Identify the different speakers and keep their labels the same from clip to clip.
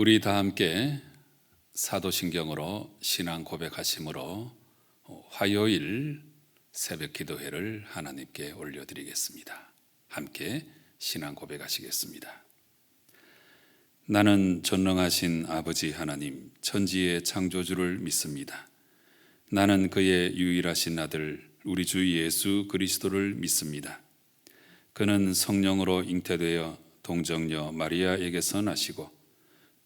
Speaker 1: 우리 다 함께 사도신경으로 신앙 고백하심으로 화요일 새벽 기도회를 하나님께 올려드리겠습니다. 함께 신앙 고백하시겠습니다. 나는 전능하신 아버지 하나님, 천지의 창조주를 믿습니다. 나는 그의 유일하신 아들, 우리 주 예수 그리스도를 믿습니다. 그는 성령으로 잉태되어 동정녀 마리아에게서 나시고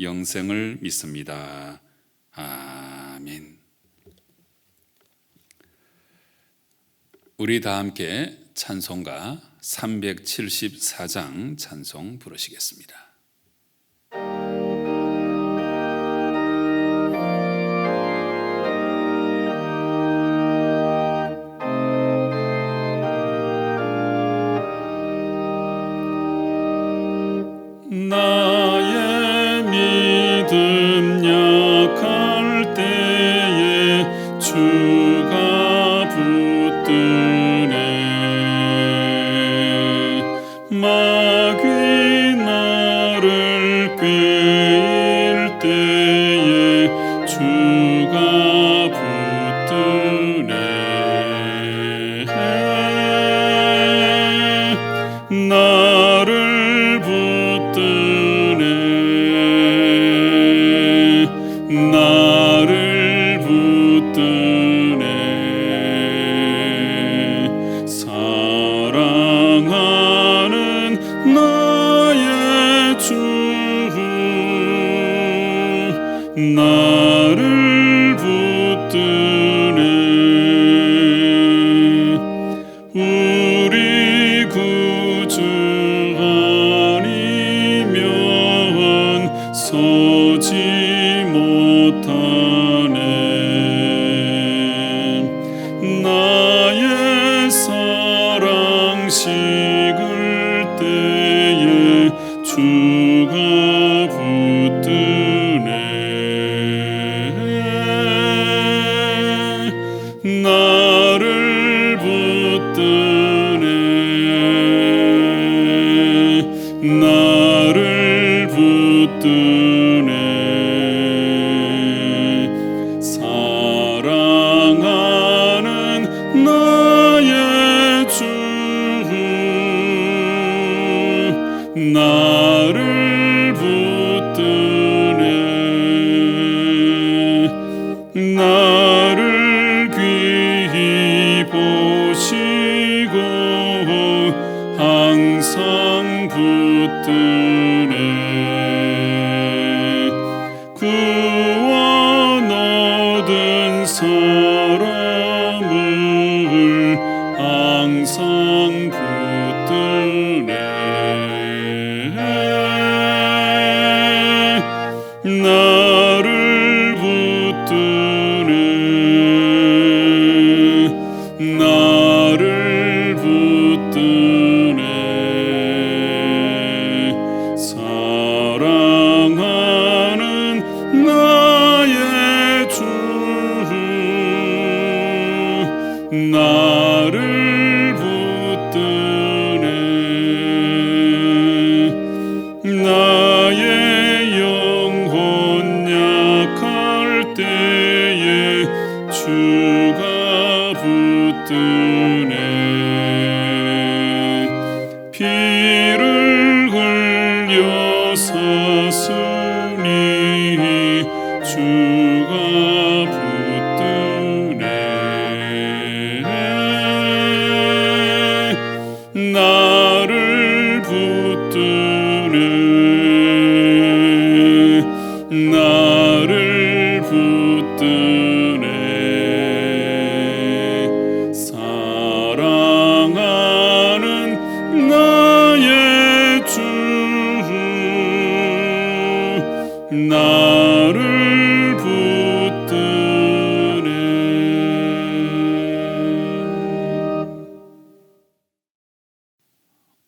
Speaker 1: 영생을 믿습니다. 아멘. 우리 다 함께 찬송가 374장 찬송 부르시겠습니다. 사랑하는 나의 주 나를 붙드네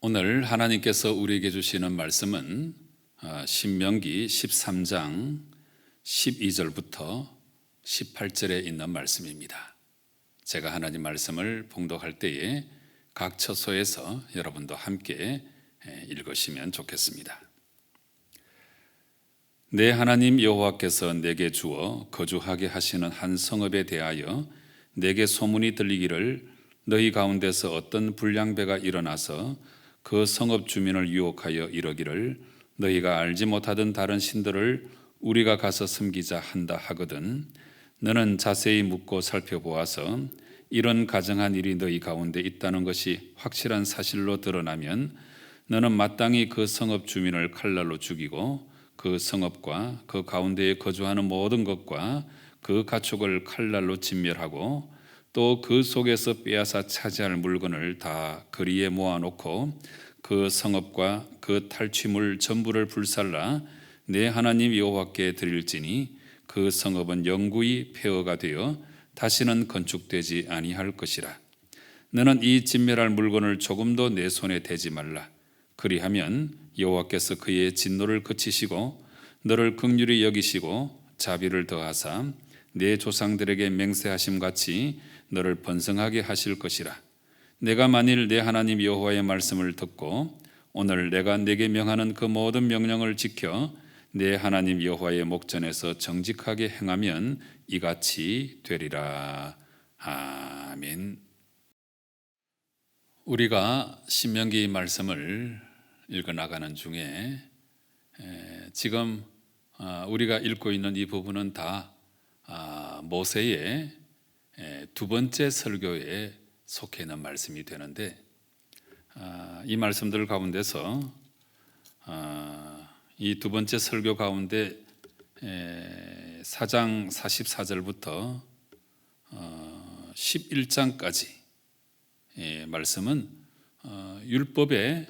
Speaker 1: 오늘 하나님께서 우리에게 주시는 말씀은 아, 신명기 13장 12절부터 18절에 있는 말씀입니다. 제가 하나님 말씀을 봉독할 때에 각 처소에서 여러분도 함께 에, 읽으시면 좋겠습니다. 내 하나님 여호와께서 내게 주어 거주하게 하시는 한 성읍에 대하여 내게 소문이 들리기를 너희 가운데서 어떤 불량배가 일어나서 그 성읍 주민을 유혹하여 이러기를 너희가 알지 못하던 다른 신들을 우리가 가서 섬기자 한다 하거든 너는 자세히 묻고 살펴보아서 이런 가정한 일이 너희 가운데 있다는 것이 확실한 사실로 드러나면 너는 마땅히 그 성읍 주민을 칼날로 죽이고 그 성읍과 그 가운데에 거주하는 모든 것과 그 가축을 칼날로 진멸하고 또 그 속에서 빼앗아 차지할 물건을 다 거리에 모아놓고 그 성읍과 그 탈취물 전부를 불살라 내 하나님 여호와께 드릴지니 그 성읍은 영구히 폐허가 되어 다시는 건축되지 아니할 것이라. 너는 이 진멸할 물건을 조금도 내 손에 대지 말라. 그리하면 여호와께서 그의 진노를 그치시고 너를 극률히 여기시고 자비를 더하사 내 조상들에게 맹세하심 같이 너를 번성하게 하실 것이라. 내가 만일 내 하나님 여호와의 말씀을 듣고 오늘 내가 내게 명하는 그 모든 명령을 지켜 내 하나님 여호와의 목전에서 정직하게 행하면 이같이 되리라 아멘. 우리가 신명기 말씀을 읽어 나가는 중에 에, 지금 아, 우리가 읽고 있는 이 부분은 다 아, 모세의 에, 두 번째 설교에 속해 있는 말씀이 되는데 아, 이 말씀들 가운데서 이 두 번째 설교 가운데 4장 44절부터 11장까지 예, 말씀은 어, 율법의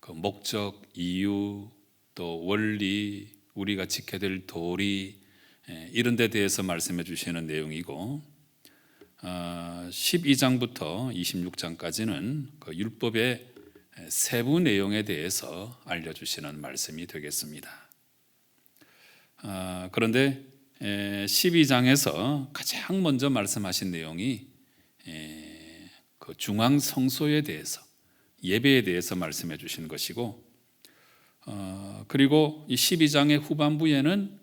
Speaker 1: 그 목적, 이유, 또 원리, 우리가 지켜야 될 도리 이런 데 대해서 말씀해 주시는 내용이고 12장부터 어, 26장까지는 그 율법의 세부 내용에 대해서 알려주시는 말씀이 되겠습니다. 아, 그런데 12장에서 가장 먼저 말씀하신 내용이 그 중앙 성소에 대해서 예배에 대해서 말씀해 주신 것이고 어, 그리고 이 12장의 후반부에는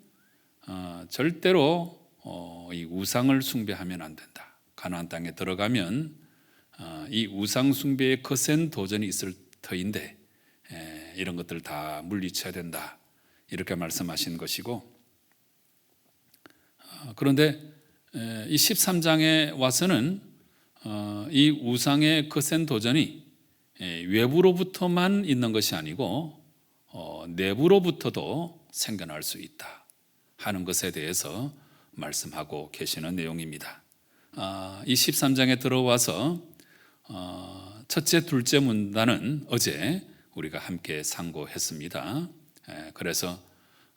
Speaker 1: 어, 절대로 어, 이 우상을 숭배하면 안 된다. 가나안 땅에 들어가면 어, 이 우상 숭배의 거센 도전이 있을 터인데 에, 이런 것들 다 물리쳐야 된다. 이렇게 말씀하신 것이고 어, 그런데 에, 이 13장에 와서는 어, 이 우상의 거센 도전이 에, 외부로부터만 있는 것이 아니고 어, 내부로부터도 생겨날 수 있다 하는 것에 대해서 말씀하고 계시는 내용입니다. 아, 이 13장에 들어와서 어, 첫째, 둘째 문단은 어제 우리가 함께 상고했습니다. 에, 그래서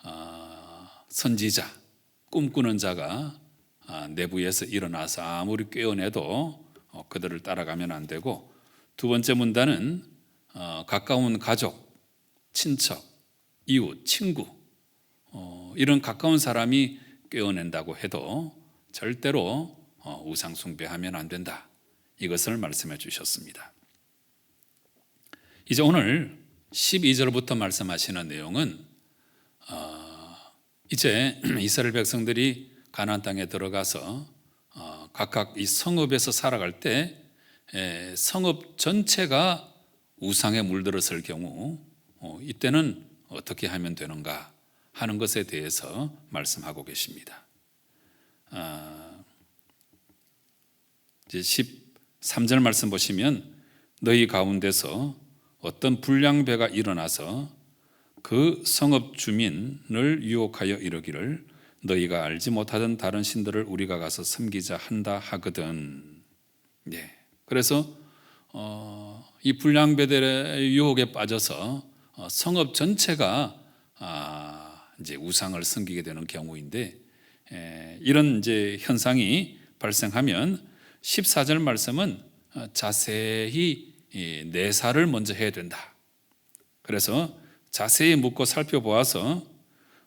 Speaker 1: 어, 선지자, 꿈꾸는 자가 아, 내부에서 일어나서 아무리 꿰어내도 어, 그들을 따라가면 안 되고 두 번째 문단은 어, 가까운 가족, 친척, 이웃, 친구 어, 이런 가까운 사람이 꿰어낸다고 해도 절대로 어, 우상 숭배하면 안 된다. 이것을 말씀해 주셨습니다. 이제 오늘 12절부터 말씀하시는 내용은 어, 이제 이스라엘 백성들이 가나안 땅에 들어가서 어, 각각 이 성읍에서 살아갈 때 에, 성읍 전체가 우상에 물들었을 경우 어, 이때는 어떻게 하면 되는가 하는 것에 대해서 말씀하고 계십니다. 아, 이제 13절 말씀 보시면 너희 가운데서 어떤 불량배가 일어나서 그 성읍 주민을 유혹하여 이르기를 너희가 알지 못하던 다른 신들을 우리가 가서 섬기자 한다 하거든. 예. 그래서 어, 이 불량배들의 유혹에 빠져서 어, 성읍 전체가 아, 이제 우상을 섬기게 되는 경우인데 에, 이런 이제 현상이 발생하면 14절 말씀은 어, 자세히 이 내사를 먼저 해야 된다. 그래서 자세히 묻고 살펴보아서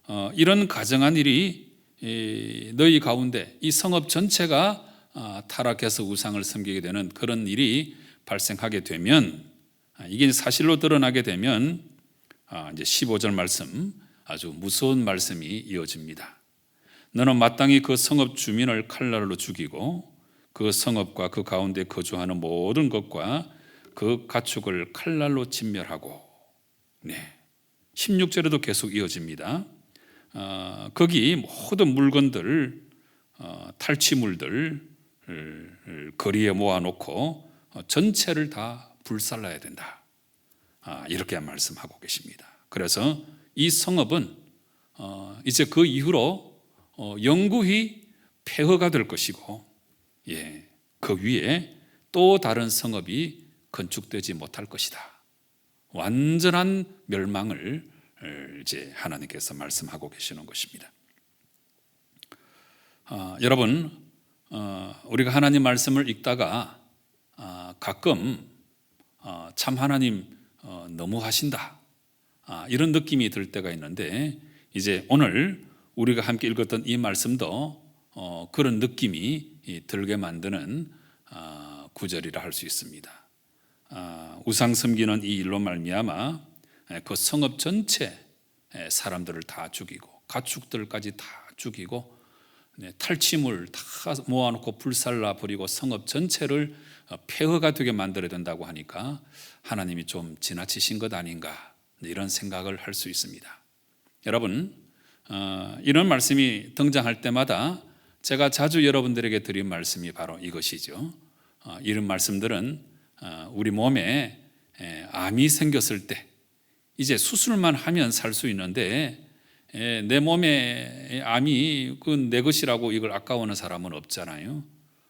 Speaker 1: 어, 이런 가정한 일이 이 너희 가운데 이 성읍 전체가 아, 타락해서 우상을 섬기게 되는 그런 일이 발생하게 되면 아, 이게 사실로 드러나게 되면 아, 이제 15절 말씀 아주 무서운 말씀이 이어집니다. 너는 마땅히 그 성읍 주민을 칼날로 죽이고 그 성읍과 그 가운데 거주하는 모든 것과 그 가축을 칼날로 진멸하고 네. 16절에도 계속 이어집니다. 어, 거기 모든 물건들 어, 탈취물들 거리에 모아놓고 어, 전체를 다 불살라야 된다. 아, 이렇게 말씀하고 계십니다. 그래서 이 성읍은 어, 이제 그 이후로 어, 영구히 폐허가 될 것이고, 예, 그 위에 또 다른 성읍이 건축되지 못할 것이다. 완전한 멸망을 이제 하나님께서 말씀하고 계시는 것입니다. 아, 여러분, 어, 우리가 하나님 말씀을 읽다가 아, 가끔 어, 참 하나님 어, 너무 하신다 아, 이런 느낌이 들 때가 있는데 이제 오늘 우리가 함께 읽었던 이 말씀도 어, 그런 느낌이 이, 들게 만드는 아, 구절이라 할 수 있습니다. 아, 우상 섬기는 이 일로 말미암아 에, 그 성읍 전체 에, 사람들을 다 죽이고 가축들까지 다 죽이고 네, 탈취물 다 모아놓고 불살라 버리고 성읍 전체를 어, 폐허가 되게 만들어야 된다고 하니까 하나님이 좀 지나치신 것 아닌가 네, 이런 생각을 할 수 있습니다. 여러분 어, 이런 말씀이 등장할 때마다 제가 자주 여러분들에게 드린 말씀이 바로 이것이죠. 어, 이런 말씀들은 어, 우리 몸에 에, 암이 생겼을 때 이제 수술만 하면 살 수 있는데 에, 내 몸에 암이 그 내 것이라고 이걸 아까워하는 사람은 없잖아요.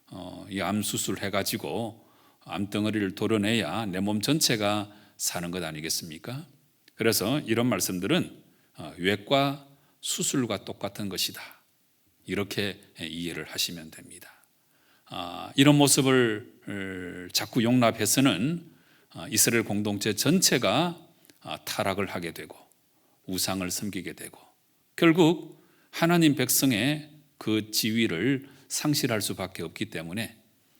Speaker 1: 어, 이암 수술 해가지고 암 덩어리를 도려내야 내 몸 전체가 사는 것 아니겠습니까? 그래서 이런 말씀들은 어, 외과 수술과 똑같은 것이다. 이렇게 이해를 하시면 됩니다. 아, 이런 모습을 자꾸 용납해서는 아, 이스라엘 공동체 전체가 아, 타락을 하게 되고 우상을 섬기게 되고 결국 하나님 백성의 그 지위를 상실할 수밖에 없기 때문에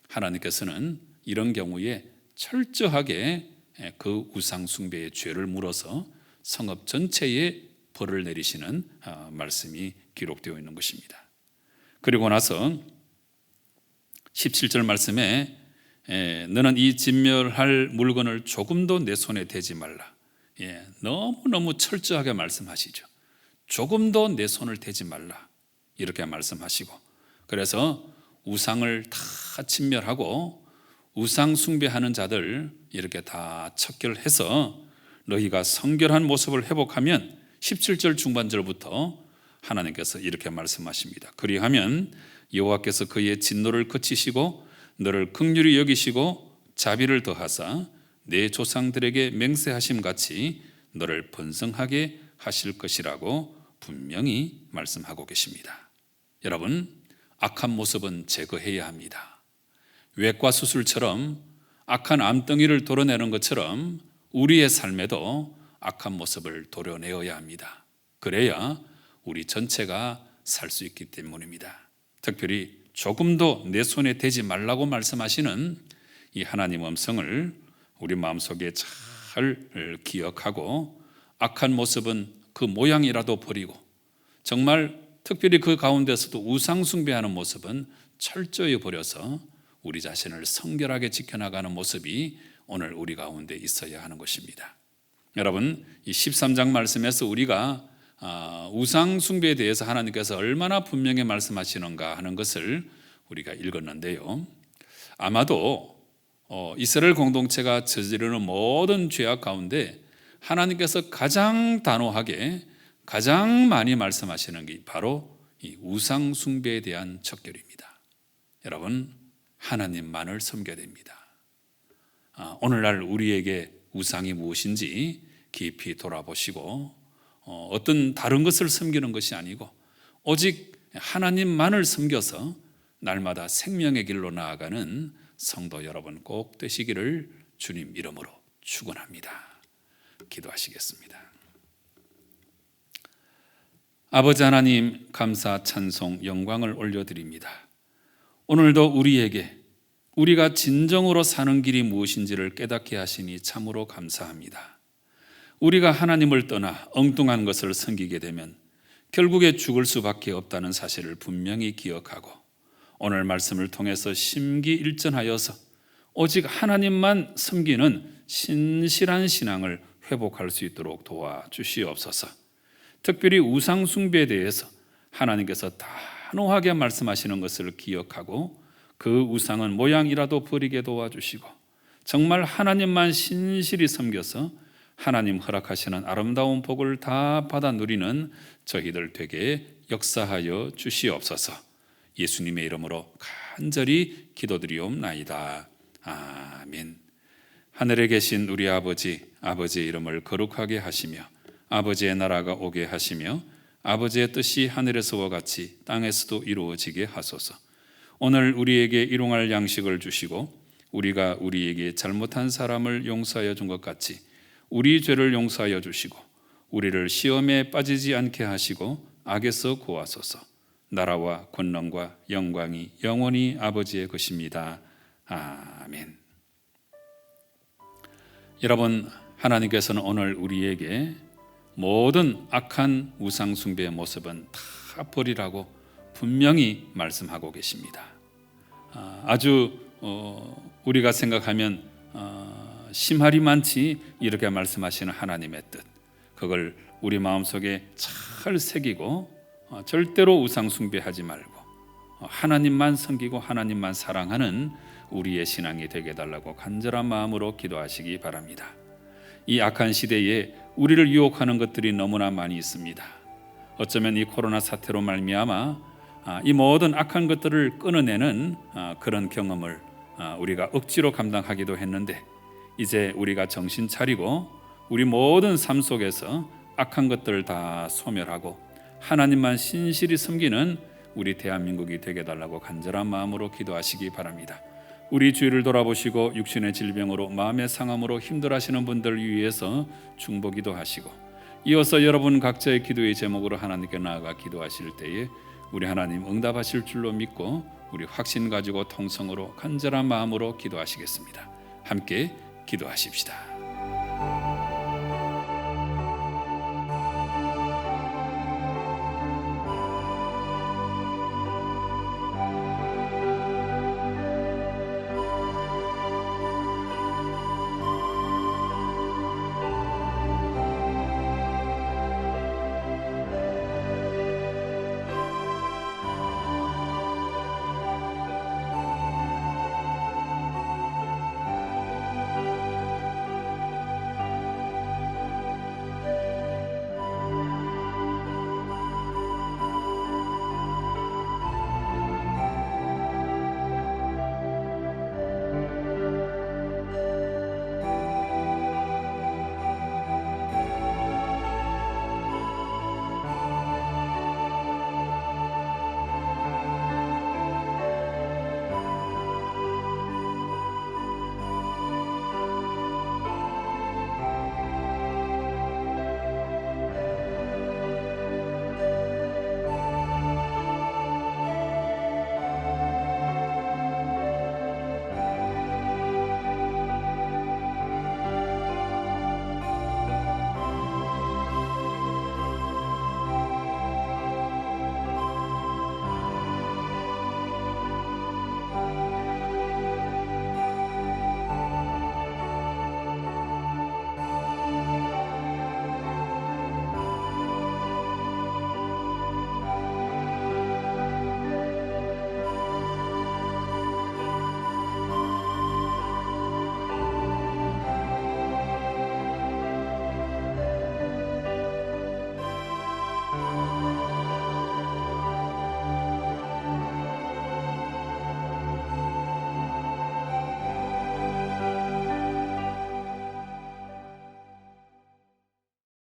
Speaker 1: 하나님께서는 이런 경우에 철저하게 그 우상 숭배의 죄를 물어서 성읍 전체에 벌을 내리시는 아, 말씀이 기록되어 있는 것입니다. 그리고 나서 17절 말씀에 너는 이 진멸할 물건을 조금도 내 손에 대지 말라. 예, 너무너무 철저하게 말씀하시죠. 조금도 내 손을 대지 말라. 이렇게 말씀하시고 그래서 우상을 다 진멸하고 우상 숭배하는 자들 이렇게 다 척결해서 너희가 성결한 모습을 회복하면 17절 중반절부터 하나님께서 이렇게 말씀하십니다. 그리하면 여호와께서 그의 진노를 그치시고 너를 극률히 여기시고 자비를 더하사 내 조상들에게 맹세하심 같이 너를 번성하게 하실 것이라고 분명히 말씀하고 계십니다. 여러분, 악한 모습은 제거해야 합니다. 외과 수술처럼 악한 암덩이를 도려내는 것처럼 우리의 삶에도 악한 모습을 도려내어야 합니다. 그래야 우리 전체가 살 수 있기 때문입니다. 특별히 조금도 내 손에 대지 말라고 말씀하시는 이 하나님 음성을 우리 마음속에 잘 기억하고 악한 모습은 그 모양이라도 버리고 정말 특별히 그 가운데서도 우상숭배하는 모습은 철저히 버려서 우리 자신을 성결하게 지켜나가는 모습이 오늘 우리 가운데 있어야 하는 것입니다. 여러분, 이 13장 말씀에서 우리가 아, 우상 숭배에 대해서 하나님께서 얼마나 분명히 말씀하시는가 하는 것을 우리가 읽었는데요. 아마도 어, 이스라엘 공동체가 저지르는 모든 죄악 가운데 하나님께서 가장 단호하게 가장 많이 말씀하시는 게 바로 이 우상 숭배에 대한 척결입니다. 여러분, 하나님만을 섬겨야 됩니다. 아, 오늘날 우리에게 우상이 무엇인지 깊이 돌아보시고 어, 어떤 다른 것을 섬기는 것이 아니고 오직 하나님만을 섬겨서 날마다 생명의 길로 나아가는 성도 여러분 꼭 되시기를 주님 이름으로 축원합니다. 기도하시겠습니다. 아버지 하나님 감사 찬송 영광을 올려드립니다. 오늘도 우리에게 우리가 진정으로 사는 길이 무엇인지를 깨닫게 하시니 참으로 감사합니다. 우리가 하나님을 떠나 엉뚱한 것을 섬기게 되면 결국에 죽을 수밖에 없다는 사실을 분명히 기억하고 오늘 말씀을 통해서 심기일전하여서 오직 하나님만 섬기는 신실한 신앙을 회복할 수 있도록 도와주시옵소서. 특별히 우상 숭배에 대해서 하나님께서 단호하게 말씀하시는 것을 기억하고 그 우상은 모양이라도 버리게 도와주시고 정말 하나님만 신실히 섬겨서 하나님 허락하시는 아름다운 복을 다 받아 누리는 저희들 되게 역사하여 주시옵소서. 예수님의 이름으로 간절히 기도드리옵나이다. 아멘. 하늘에 계신 우리 아버지, 아버지의 이름을 거룩하게 하시며 아버지의 나라가 오게 하시며 아버지의 뜻이 하늘에서와 같이 땅에서도 이루어지게 하소서. 오늘 우리에게 일용할 양식을 주시고 우리가 우리에게 잘못한 사람을 용서하여 준 것 같이 우리 죄를 용서하여 주시고 우리를 시험에 빠지지 않게 하시고 악에서 구하소서. 나라와 권능과 영광이 영원히 아버지의 것입니다. 아멘. 여러분 하나님께서는 오늘 우리에게 모든 악한 우상 숭배의 모습은 다 버리라고 분명히 말씀하고 계십니다. 아, 아주 어, 우리가 생각하면 어, 심할이 많지 이렇게 말씀하시는 하나님의 뜻 그걸 우리 마음속에 잘 새기고 어, 절대로 우상 숭배하지 말고 하나님만 섬기고 하나님만 사랑하는 우리의 신앙이 되게 달라고 간절한 마음으로 기도하시기 바랍니다. 이 악한 시대에 우리를 유혹하는 것들이 너무나 많이 있습니다. 어쩌면 이 코로나 사태로 말미암아 아, 이 모든 악한 것들을 끊어내는 아, 그런 경험을 아, 우리가 억지로 감당하기도 했는데 이제 우리가 정신 차리고 우리 모든 삶 속에서 악한 것들을 다 소멸하고 하나님만 신실히 섬기는 우리 대한민국이 되게 달라고 간절한 마음으로 기도하시기 바랍니다. 우리 주위를 돌아보시고 육신의 질병으로 마음의 상함으로 힘들어하시는 분들 위해서 중보기도 하시고 이어서 여러분 각자의 기도의 제목으로 하나님께 나아가 기도하실 때에 우리 하나님 응답하실 줄로 믿고 우리 확신 가지고 통성으로 간절한 마음으로 기도하시겠습니다. 함께 기도하십시다.